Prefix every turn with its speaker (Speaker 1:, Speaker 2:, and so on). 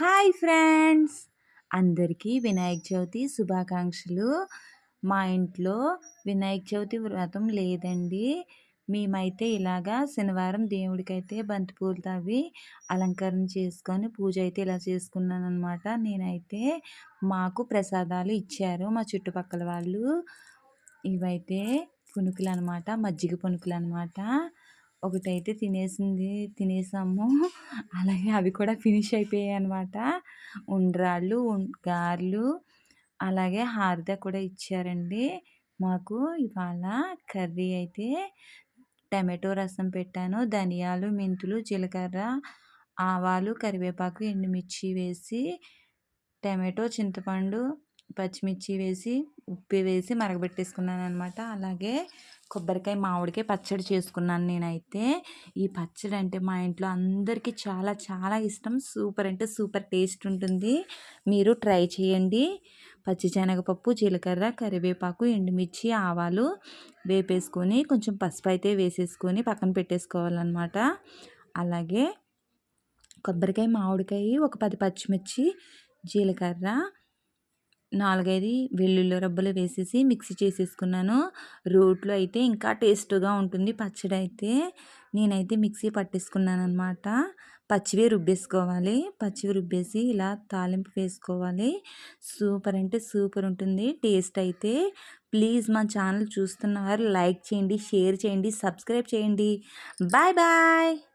Speaker 1: Hi friends! అందరికీ వినాయక చవితి శుభాకాంక్షలు. మా ఇంట్లో వినాయక చవితి వ్రతం లేదండి. మేమైతే ఇలాగా శనివారం దేవుడికైతే బంతిపూలతో అవి అలంకరణ చేసుకొని పూజ అయితే ఇలా చేసుకున్నాను అనమాట నేనైతే మాకు ప్రసాదాలు ఇచ్చారు మా చుట్టుపక్కల వాళ్ళు. ఇవైతే పునుకులు అనమాట మజ్జిగ పునుకులు అనమాట ఒకటైతే తినేసింది తినేసాము. అలాగే అవి కూడా ఫినిష్ అయిపోయాయి అనమాట ఉండ్రాళ్ళు గారెలు అలాగే హారత కూడా ఇచ్చారండి. మాకు ఇవాళ కర్రీ అయితే టమాటో రసం పెట్టాను. ధనియాలు మెంతులు జీలకర్ర ఆవాలు కరివేపాకు ఎండుమిర్చి వేసి టమాటో చింతపండు పచ్చిమిర్చి వేసి ఉప్పు వేసి మరగబెట్టేసుకున్నాను అనమాట అలాగే కొబ్బరికాయ మామిడికాయ పచ్చడి చేసుకున్నాను నేనైతే. ఈ పచ్చడి అంటే మా ఇంట్లో అందరికీ చాలా చాలా ఇష్టం. సూపర్ అంటే సూపర్ టేస్ట్ ఉంటుంది. మీరు ట్రై చేయండి. పచ్చిశనగపప్పు జీలకర్ర కరివేపాకు ఎండుమిర్చి ఆవాలు వేపేసుకొని కొంచెం పసుపు అయితే వేసేసుకొని పక్కన పెట్టేసుకోవాలన్నమాట. అలాగే కొబ్బరికాయ మామిడికాయ ఒక పది పచ్చిమిర్చి జీలకర్ర నాలుగైదు వెల్లుల్లి రబ్బలు వేసేసి మిక్సీ చేసేసుకున్నాను. రోట్లో అయితే ఇంకా టేస్ట్గా ఉంటుంది పచ్చడి అయితే నేనైతే మిక్సీ పట్టేసుకున్నాను అనమాట పచ్చివి రుబ్బేసుకోవాలి. పచ్చివి రుబ్బేసి ఇలా తాలింపు వేసుకోవాలి. సూపర్ అంటే సూపర్ ఉంటుంది. టేస్ట్ అయితే ప్లీజ్ మా ఛానల్ చూస్తున్నవారు లైక్ చేయండి షేర్ చేయండి సబ్స్క్రైబ్ చేయండి. Bye bye.